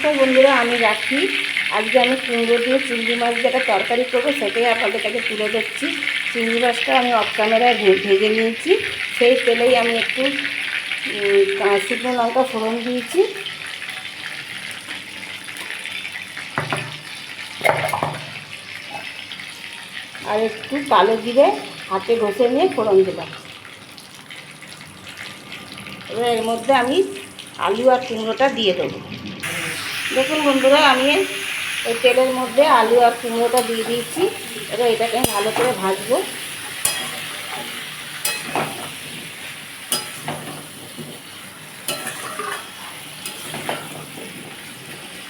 নমস্কার বন্ধুরা, আমি রাখি। আজকে আমি কুমড়ো দিয়ে চিংড়ি মাছ যেটা তরকারি করব, সেটাই আপনাদের কাছে তুলে ধরছি। চিংড়ি মাছটা আমি অফ ক্যামেরায় ভেজে নিয়েছি। সেই তেলেই আমি একটু শুকনো লঙ্কা ফোড়ন দিয়েছি। আর একটু কালো জিরে হাতে ঘষে নিয়ে ফোড়ন দিলাম। এবার এর মধ্যে আমি আলু আর কুমড়োটা দিয়ে দেবো। দেখুন বন্ধুরা, আমি এই তেলের মধ্যে আলু আর কুমড়োটা দিয়ে দিয়েছি। এবার এটাকে আমি ভালো করে ভাজবো।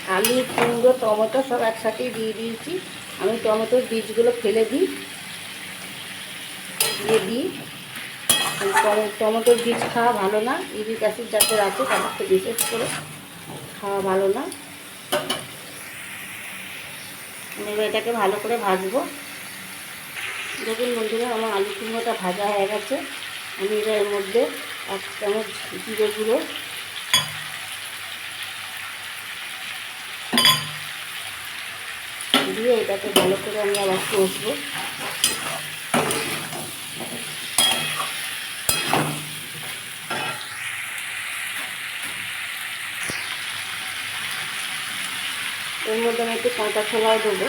আলু, কুমড়ো, টমেটো সব একসাথেই দিয়ে দিয়েছি। আমি টমেটোর বীজগুলো ফেলে দিই। দিয়ে দিই। টমে- টমেটোর বীজ খাওয়া ভালো না ইউরিক অ্যাসিড যাদের আছে তাদের তো বিশেষ করে খাওয়া ভালো না। এবার এটাকে ভালো করে ভাজবো। দেখুন বন্ধুরা, আমার আলু কুমড়োটা ভাজা হয়ে গেছে। আমি এর মধ্যে এক চামচ জিরে গুঁড়ো। দিয়ে এটাকে ভালো করে আমি আবার কষবো। এর মধ্যে আমি একটু কাঁচা ছোলাও দেবো।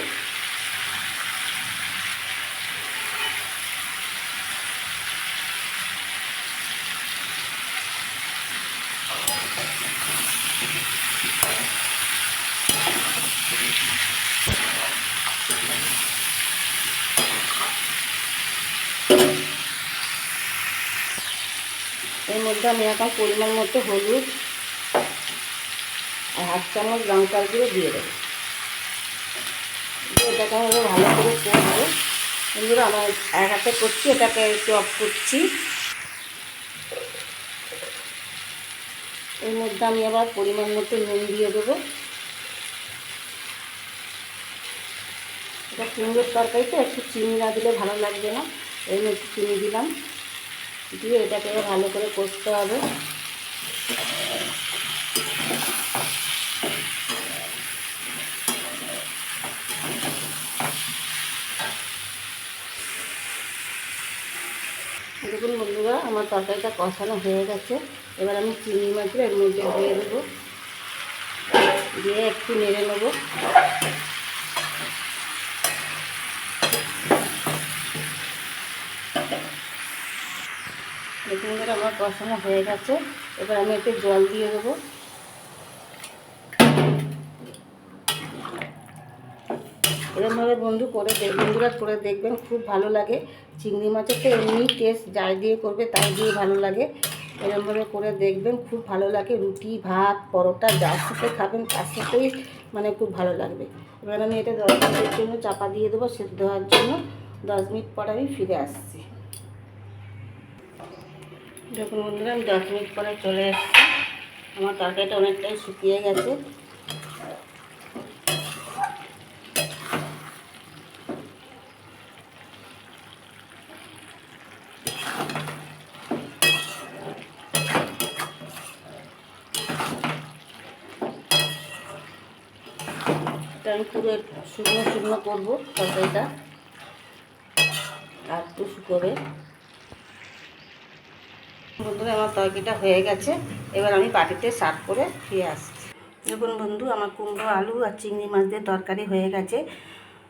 এর মধ্যে আমি এখন পরিমাণ মতো হলুদ আর হাফ চামচ লঙ্কার গুঁড়ো দিয়ে দেবো। এটাকে আমি ভালো করে করব বন্ধুরা, আমার এক হাতে করছি, এটাকে অফ করছি। এর মধ্যে আমি আবার পরিমাণ মতো নুন দিয়ে দেবো। এটা কুমড়োর তরকারি তো একটু চিনি না দিলে ভালো লাগবে না। এই একটু চিনি দিলাম। দিয়ে এটাকে ভালো করে কষতে হবে। দেখুন বন্ধুরা, আমার তরকারিটা কষানো হয়ে গেছে। এবার আমি চিনি মাত্র এর মধ্যে দিয়ে দেবো। দিয়ে একটু নেড়ে নেব। দেখুন আমার কষানো হয়ে গেছে। এবার আমি একটু জল দিয়ে দেবো। এরকমভাবে বন্ধু করে দেখ বন্ধুরা করে দেখবেন, খুব ভালো লাগে। চিংড়ি মাছের তো এমনি টেস্ট যাই দিয়ে করবে তাই দিয়ে ভালো লাগে। এরমভাবে করে দেখবেন, খুব ভালো লাগে। রুটি, ভাত, পরোটা যার সাথে খাবেন, তার সাথেই মানে খুব ভালো লাগবে। এবার আমি এটা দশ মিনিটের জন্য চাপা দিয়ে দেবো, সেদ্ধ হওয়ার জন্য। দশ মিনিট পর আমি ফিরে আসছি। দেখুন বন্ধুরা, আমি দশ মিনিট পরে চলে এসেছি আমার তরকারিটা অনেকটাই শুকিয়ে গেছে। এটা আমি পুরো শুকনো শুকনো করব তরকারিটা আর একটু শুকোবে বন্ধুরা, আমার তরকারিটা হয়ে গেছে। এবার আমি বাটিতে সার্ভ করে ফিরে আসছি। দেখুন বন্ধু, আমার কুমড়ো, আলু আর চিংড়ি মাছ দিয়ে তরকারি হয়ে গেছে।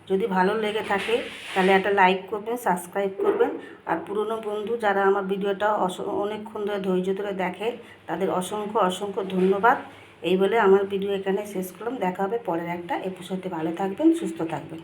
যদি ভালো লেগে থাকে, তাহলে একটা লাইক করবেন, সাবস্ক্রাইব করবেন। আর পুরনো বন্ধু, যারা আমার ভিডিওটা অনেকক্ষণ ধরে ধৈর্য ধরে দেখে, তাদের অসংখ্য অসংখ্য ধন্যবাদ। এই বলে আমার ভিডিও এখানে শেষ করলাম। দেখা হবে পরের একটা এপিসোডে ভালো থাকবেন, সুস্থ থাকবেন।